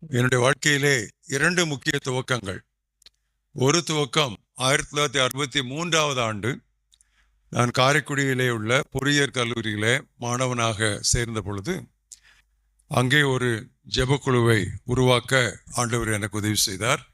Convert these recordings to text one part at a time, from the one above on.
என்னுடைய வாழ்க்கையிலே இரண்டு முக்கிய துவக்கங்கள். ஒரு துவக்கம் ஆயிரத்தி தொள்ளாயிரத்தி அறுபத்தி மூன்றாவது ஆண்டு நான் காரைக்குடியிலே உள்ள பொறியியற் கல்லூரியிலே மாணவனாக சேர்ந்த பொழுது அங்கே ஒரு ஜெபக்குழுவை உருவாக்க ஆண்டவர் எனக்கு உதவி செய்தார்.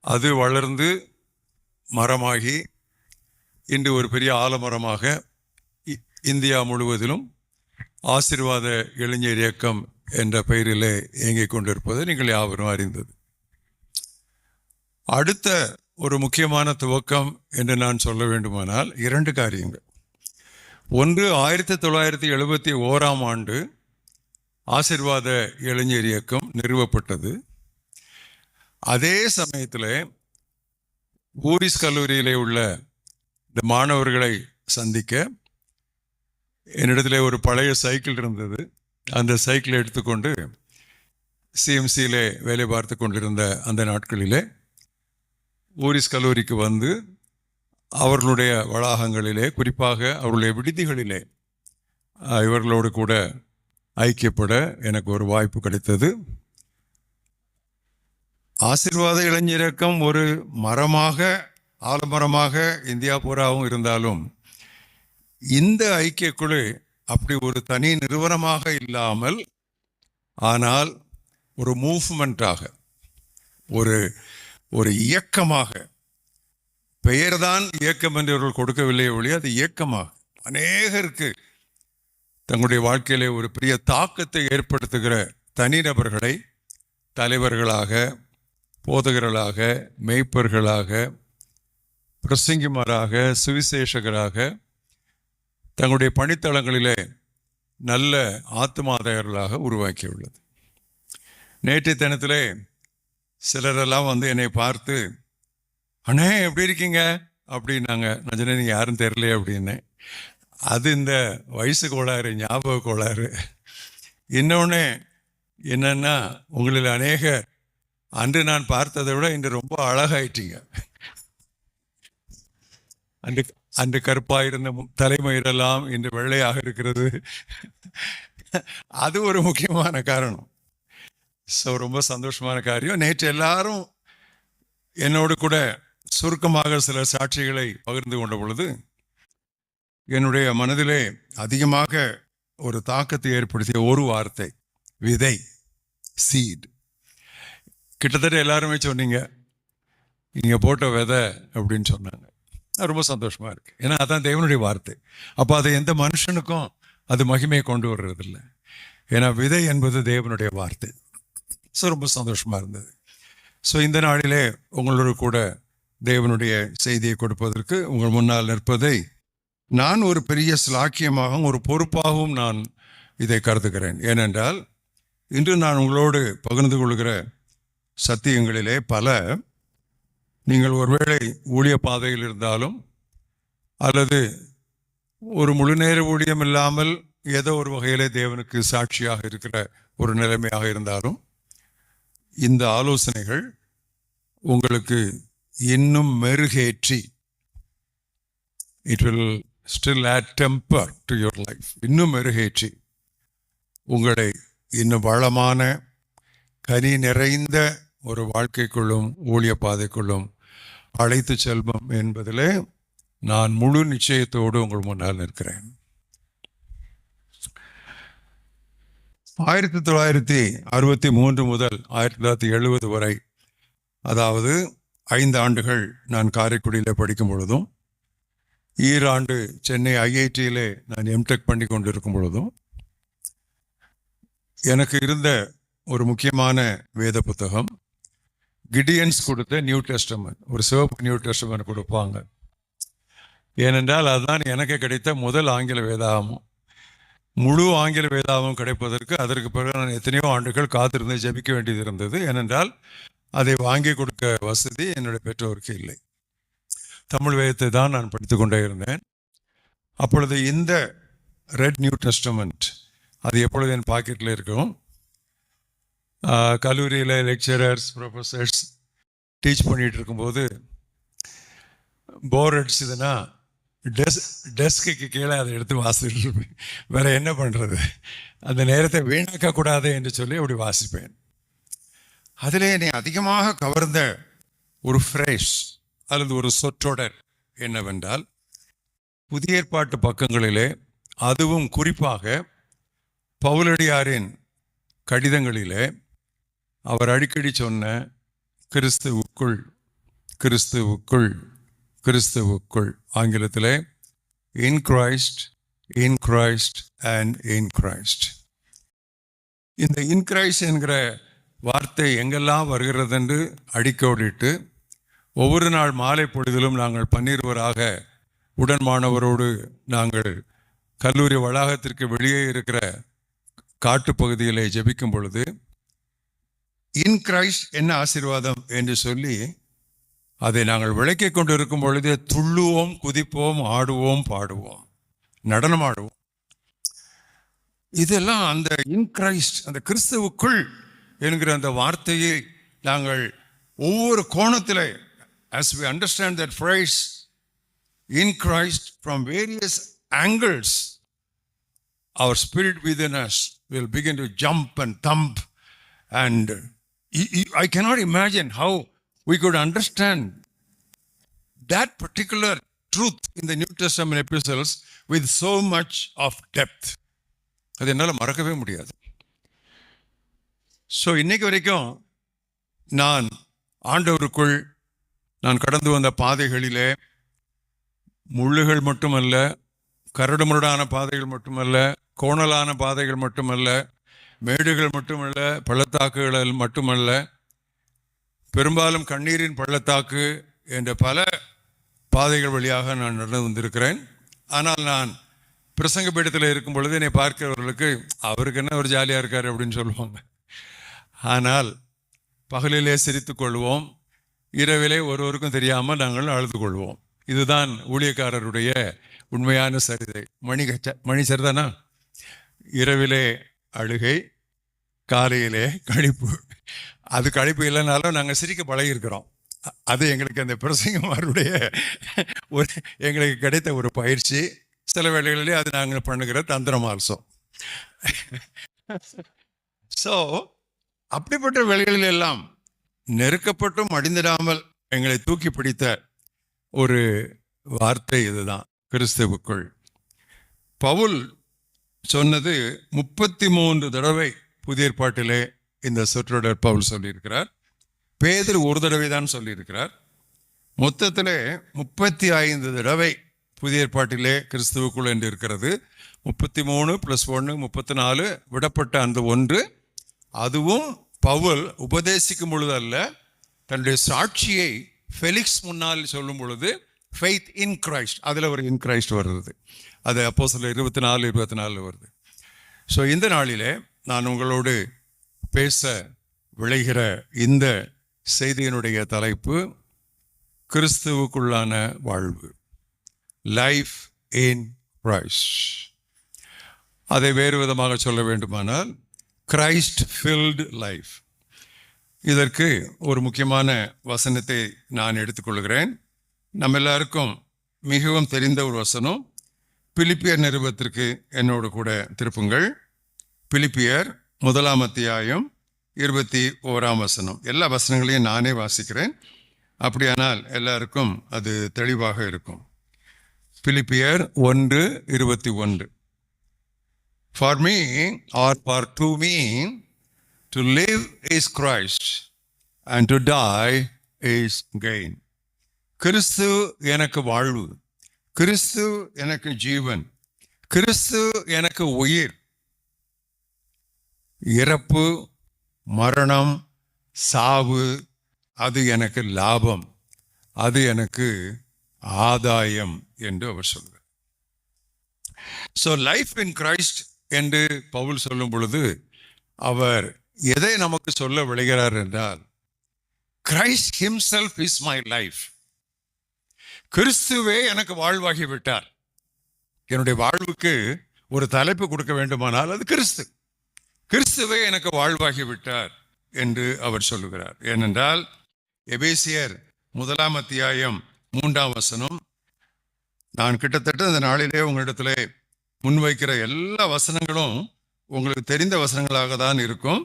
அது வளர்ந்து மரமாகி இன்று ஒரு பெரிய ஆலமரமாக இ- இந்தியா முழுவதிலும் ஆசீர்வாத இளைஞர் இயக்கம் என்ற பெயரிலே இயங்கிக் கொண்டிருப்பதை நீங்கள் யாவரும் அறிந்தது. அடுத்த ஒரு முக்கியமான துவக்கம் என்று நான் சொல்ல வேண்டுமானால் இரண்டு காரியங்கள். ஒன்று ஆயிரத்தி தொள்ளாயிரத்தி எழுபத்தி ஓராம் ஆண்டு ஆசிர்வாத இளைஞர் இயக்கம் நிறுவப்பட்டது. அதே சமயத்தில் ஊரிஸ் கல்லூரியிலே உள்ள இந்த மாணவர்களை சந்திக்க என்னிடத்திலே ஒரு பழைய சைக்கிள் இருந்தது. அந்த சைக்கிளை எடுத்துக்கொண்டு சிஎம்சியிலே வேலை பார்த்து கொண்டிருந்த அந்த நாட்களிலே ஊரிஸ் கல்லூரிக்கு வந்து அவர்களுடைய வளாகங்களிலே குறிப்பாக அவருடைய விடுதிகளிலே இவர்களோடு கூட ஐக்கியப்பட எனக்கு ஒரு வாய்ப்பு கிடைத்தது. ஆசீர்வாத இளைஞரக்கம் ஒரு மரமாக ஆலமரமாக இந்தியா பூராவும் இருந்தாலும் இந்த ஐக்கிய குழு அப்படி ஒரு தனி நிறுவனமாக இல்லாமல் ஆனால் ஒரு மூவ்மெண்ட்டாக ஒரு ஒரு இயக்கமாக பெயர்தான் இயக்கம் என்று இவர்கள் கொடுக்கவில்லை ஒழிய அது இயக்கமாக. அநேகருக்கு தங்களுடைய வாழ்க்கையிலே ஒரு பெரிய தாக்கத்தை ஏற்படுத்துகிற தனிநபர்களை தலைவர்களாக போதகர்களாக மெய்ப்பர்களாக பிரசங்கிமாராக சுவிசேஷகராக தங்களுடைய பணித்தளங்களிலே நல்ல ஆத்மாதையர்களாக உருவாக்கியுள்ளது. நேற்று தினத்திலே சிலரெல்லாம் வந்து என்னை பார்த்து அண்ணே எப்படி இருக்கீங்க? அப்படின்னாங்க. நான் சொன்னேன் நீங்கள் யாரும் தெரியலையே அப்படின்னேன் அது இந்த வயசு கோளாறு ஞாபக கோளாறு. இன்னொன்று என்னன்னா உங்களில் அநேக அன்று நான் பார்த்ததை விட இன்று ரொம்ப அழகாயிட்டீங்க. அன்று அன்று கருப்பாயிருந்த மு- தலைமயிரெல்லாம் இன்று வெள்ளையாக இருக்கிறது. அது ஒரு முக்கியமான காரணம். ஸோ ரொம்ப சந்தோஷமான காரியம். நேற்று எல்லாரும் என்னோடு கூட சுருக்கமாக சில சாட்சிகளை பகிர்ந்து கொண்ட பொழுது என்னுடைய மனதிலே அதிகமாக ஒரு தாக்கத்தை ஏற்படுத்திய ஒரு வார்த்தை விதை சீட் கிட்டத்தட்ட எல்லாருமே சொன்னீங்க நீங்கள் போட்ட விதை அப்படின்னு சொன்னாங்க. ரொம்ப சந்தோஷமாக இருக்குது ஏன்னா அதான் தேவனுடைய வார்த்தை. அப்போ அதை எந்த மனுஷனுக்கும் அது மகிமையை கொண்டு வர்றதில்லை. ஏன்னா விதை என்பது தேவனுடைய வார்த்தை. ஸோ ரொம்ப சந்தோஷமாக இருந்தது. ஸோ இந்த நாளிலே உங்களோட கூட தேவனுடைய செய்தியை கொடுப்பதற்கு உங்கள் முன்னால் நிற்பதை நான் ஒரு பெரிய ஸ்லாக்கியமாகவும் ஒரு பொறுப்பாகவும் நான் இதை கருதுகிறேன். ஏனென்றால் இன்று நான் உங்களோடு பகிர்ந்து கொள்கிற சத்தியங்களிலே பல நீங்கள் ஒருவேளை ஊழிய பாதையில் இருந்தாலும் அல்லது ஒரு முழு நேர ஊழியம் இல்லாமல் ஏதோ ஒரு வகையிலே தேவனுக்கு சாட்சியாக இருக்கிற ஒரு நிலைமையாக இருந்தாலும் இந்த ஆலோசனைகள் உங்களுக்கு இன்னும் மெருகேற்றி it will still add temper to your life இன்னும் மெருகேற்றி உங்களை இன்னும் வளமான கனி நிறைந்த ஒரு வாழ்க்கைக்குள்ளும் ஊழிய பாதைக்குள்ளும் அழைத்து செல்வோம் என்பதிலே நான் முழு நிச்சயத்தோடு உங்கள் முன்னால் நிற்கிறேன். ஆயிரத்தி தொள்ளாயிரத்தி அறுபத்தி மூன்று முதல் ஆயிரத்தி தொள்ளாயிரத்தி எழுபது வரை அதாவது ஐந்து ஆண்டுகள் நான் காரைக்குடியில் படிக்கும் பொழுதும் ஈராண்டு சென்னை ஐஐடியிலே நான் எம்டெக் பண்ணி கொண்டிருக்கும் பொழுதும் எனக்கு இருந்த ஒரு முக்கியமான வேத புத்தகம் கிடியன்ஸ் கொடுத்த நியூ டெஸ்டமன் ஒரு சிவப்பு நியூ டெஸ்டமன் கொடுப்பாங்க. ஏனென்றால் அதுதான் எனக்கு கிடைத்த முதல் ஆங்கில வேதாகமும். முழு ஆங்கில வேதாவும் கிடைப்பதற்கு அதற்கு பிறகு நான் எத்தனையோ ஆண்டுகள் காத்திருந்து ஜெபிக்க வேண்டியது இருந்தது. ஏனென்றால் அதை வாங்கி கொடுக்க வசதி என்னுடைய பெற்றோருக்கு இல்லை. தமிழ் வேதத்தை தான் நான் படித்து கொண்டே இருந்தேன். அப்பொழுது இந்த ரெட் நியூ டெஸ்டமெண்ட் அது எப்பொழுது என் பாக்கெட்டில் இருக்கும்? கல்லூரியில் லெக்சரர்ஸ் ப்ரொஃபஸர்ஸ் டீச் பண்ணிகிட்டு இருக்கும்போது போர் அடிச்சுதுன்னா டெஸ் டெஸ்க்கு கீழே அதை எடுத்து வாசிட்டு இருப்பேன் என்ன பண்ணுறது அந்த நேரத்தை வீணாக்கக்கூடாது என்று சொல்லி அப்படி வாசிப்பேன். அதிலே என்னை அதிகமாக கவர்ந்த ஒரு ஃப்ரேஷ் அல்லது ஒரு சொற்றொடர் என்னவென்றால் புதிய ஏற்பாட்டு பக்கங்களிலே அதுவும் குறிப்பாக பவுலடியாரின் கடிதங்களிலே அவர் அடிக்கடி சொன்ன கிறிஸ்துவுக்குள் கிறிஸ்துவுக்குள் கிறிஸ்துவுக்குள். ஆங்கிலத்திலே in Christ in Christ and in Christ இந்த இன் கிரைஸ்ட் என்கிற வார்த்தை எங்கெல்லாம் வருகிறது என்று அடிக்கோடிட்டு ஒவ்வொரு நாள் மாலை பொழுதிலும் நாங்கள் பன்னிருவராக உடன்மானவரோடு நாங்கள் கல்லூரி வளாகத்திற்கு வெளியே இருக்கிற காட்டுப்பகுதியிலே ஜெபிக்கும் பொழுது இன் கிரைஸ்ட் என்ன ஆசீர்வாதம் என்று சொல்லி அதை நாங்கள் விளக்கிக் கொண்டு இருக்கும் துள்ளுவோம் குதிப்போம் ஆடுவோம் பாடுவோம் நடனம் ஆடுவோம். இதெல்லாம் அந்த இன் கிரைஸ்ட் அந்த கிறிஸ்துவுக்குள் என்கிற அந்த வார்த்தையை நாங்கள் ஒவ்வொரு கோணத்தில் as we understand that phrase in Christ from various angles our spirit with in us will begin to jump and thump and I cannot imagine how we could understand that particular truth in the New Testament epistles with so much of depth. அது என்னால் மறக்கவே முடியாது so இன்னைக்கு வரைக்கும் நான் ஆண்டவருக்குள் நான் கடந்து வந்த பாதைகளிலே முள்ளுகள் மட்டுமல்ல கரடுமுரடான பாதைகள் மட்டுமல்ல கோணலான பாதைகள் மட்டுமல்ல மேடுகள் மட்டுமல்ல பள்ளத்தாக்குகள் மட்டுமல்ல பெரும்பாலும் கண்ணீரின் பள்ளத்தாக்கு என்ற பல பாதைகள் வழியாக நான் நடந்து வந்திருக்கிறேன். ஆனால் நான் பிரசங்க பீடத்தில் இருக்கும் பொழுது என்னை பார்க்கிறவர்களுக்கு அவருக்கு என்ன ஒரு ஜாலியாக இருக்கார்? அப்படின்னு சொல்லுவாங்க. ஆனால் பகலிலே சிரித்து கொள்வோம் இரவிலே ஒருவருக்கும் தெரியாமல் நாங்கள் அழுது கொள்வோம். இதுதான் ஊழியக்காரருடைய உண்மையான சரிதை. மணி கச்ச- மணி சரிதானா இரவிலே அழுகை காலையிலே கழிப்பு அது கழிப்பு இல்லைனாலும் நாங்கள் சிரிக்க பழகிருக்கிறோம் அது எங்களுக்கு அந்த பிரசங்கமாருடைய ஒரு எங்களுக்கு கிடைத்த ஒரு பயிற்சி. சில வேளைகளிலே அது நாங்கள் பண்ணுகிற தந்திரம் ஆல்சோ ஸோ அப்படிப்பட்ட வேலைகளில் எல்லாம் நெருக்கப்பட்டும் அடிந்திடாமல் எங்களை தூக்கி பிடித்த ஒரு வார்த்தை இதுதான். கிறிஸ்துவுக்குள். பவுல் சொன்னது முப்பத்தி மூன்று தடவை புதிய ஏற்பாட்டிலே இந்த சொற்றொடர் பவுல் சொல்லியிருக்கிறார். பேதர் ஒரு தடவை தான் சொல்லியிருக்கிறார். மொத்தத்தில் முப்பத்தி ஐந்து தடவை புதிய ஏற்பாட்டிலே கிறிஸ்துவுக்குள் என்று இருக்கிறது. முப்பத்தி மூணு ப்ளஸ் ஒன்று முப்பத்தி நாலு விடப்பட்ட அந்த ஒன்று. அதுவும் பவுல் உபதேசிக்கும் பொழுது அல்ல தன்னுடைய சாட்சியை ஃபெலிக்ஸ் முன்னால் சொல்லும் பொழுது ஃபெய்த் இன் கிரைஸ்ட் அதில் ஒரு இன் கிரைஸ்ட் வருது அது அப்போ சில இருபத்தி நாலு இருபத்தி நாலு வருது. ஸோ இந்த நாளிலே நான் உங்களோடு பேச விளைகிற இந்த செய்தியினுடைய தலைப்பு கிறிஸ்துவுக்குள்ளான வாழ்வு. லைஃப் இன் கிரைஸ்ட் அதை வேறு விதமாக சொல்ல வேண்டுமானால் கிரைஸ்ட் ஃபில்டு லைஃப் இதற்கு ஒரு முக்கியமான வசனத்தை நான் எடுத்துக்கொள்கிறேன். நம்ம எல்லாருக்கும் மிகவும் தெரிந்த ஒரு வசனம் பிலிப்பியர் நிருபத்திற்கு என்னோடு கூட திருப்புங்கள். பிலிப்பியர் முதலாம் அத்தியாயம் இருபத்தி ஓராம் வசனம். எல்லா வசனங்களையும் நானே வாசிக்கிறேன். அப்படியானால் எல்லாருக்கும் அது தெளிவாக இருக்கும். பிலிப்பியர் ஒன்று இருபத்தி ஒன்று. For me or for to me to live is Christ and to die is gain கிறிஸ்து எனக்கு வாழ்வு கிறிஸ்து எனக்கு ஜீவன் கிறிஸ்து எனக்கு உயிர். இறப்பு மரணம் சாவு அது எனக்கு லாபம் அது எனக்கு ஆதாயம் என்று அவர் சொல்கிறார் ஸோ லைஃப் இன் கிரைஸ்ட் என்று பவுல் சொல்லும் பொழுது அவர் எதை நமக்கு சொல்ல விளைகிறார் என்றால் Christ himself is my life கிறிஸ்துவே எனக்கு வாழ்வாகி விட்டார் என்னுடைய வாழ்வுக்கு ஒரு தலைப்பு கொடுக்க வேண்டுமானால் அது கிறிஸ்து. கிறிஸ்துவே எனக்கு வாழ்வாகி விட்டார் என்று அவர் சொல்லுகிறார். ஏனென்றால் எபேசியர் முதலாம் அத்தியாயம் மூன்றாம் வசனம் நான் கிட்டத்தட்ட இந்த நாளிலே உங்களிடத்திலே முன்வைக்கிற எல்லா வசனங்களும் உங்களுக்கு தெரிந்த வசனங்களாக தான் இருக்கும்.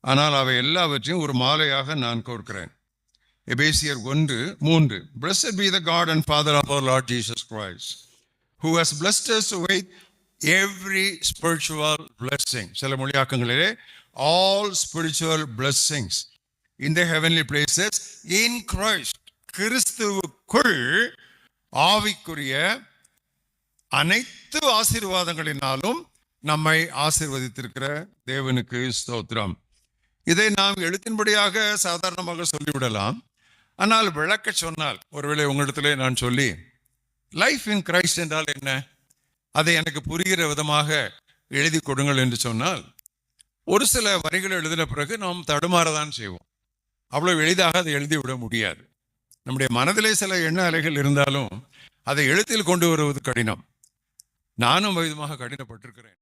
ஆனால் அவை எல்லாவற்றையும் ஒரு மாலையாக நான் கோர்க்கிறேன். எபேசியர் ஒன்று மூன்று blessed be the God and Father of our Lord Jesus Christ who has blessed us with every spiritual blessing சில மொழியாக்கங்களிலே ஆல் ஸ்பிரிச்சுவல் பிளஸ்ஸிங்ஸ் இந்த ஹெவன்லி பிளேசஸ் இன் கிரைஸ்ட் கிறிஸ்துவுக்குள் ஆவிக்குரிய அனைத்து ஆசீர்வாதங்களினாலும் நம்மை ஆசிர்வதித்திருக்கிற தேவனுக்கு ஸ்தோத்திரம் இதை நாம் எழுத்தின்படியாக சாதாரணமாக சொல்லிவிடலாம் ஆனால் விளக்க சொன்னால் ஒருவேளை உங்களிடத்திலே நான் சொல்லி லைஃப் இன் கிரைஸ்ட் என்றால் என்ன? அதை எனக்கு புரிகிற விதமாக எழுதி கொடுங்கள் என்று சொன்னால் ஒரு சில வரிகள் எழுதின பிறகு நாம் தடுமாறதான் செய்வோம். அவ்வளோ எளிதாக அதை எழுதிவிட முடியாது. நம்முடைய மனதிலே சில எண்ண அலைகள் இருந்தாலும் அதை எழுத்தில் கொண்டு வருவது கடினம். நானும் விதமாக கடினப்பட்டிருக்கிறேன்.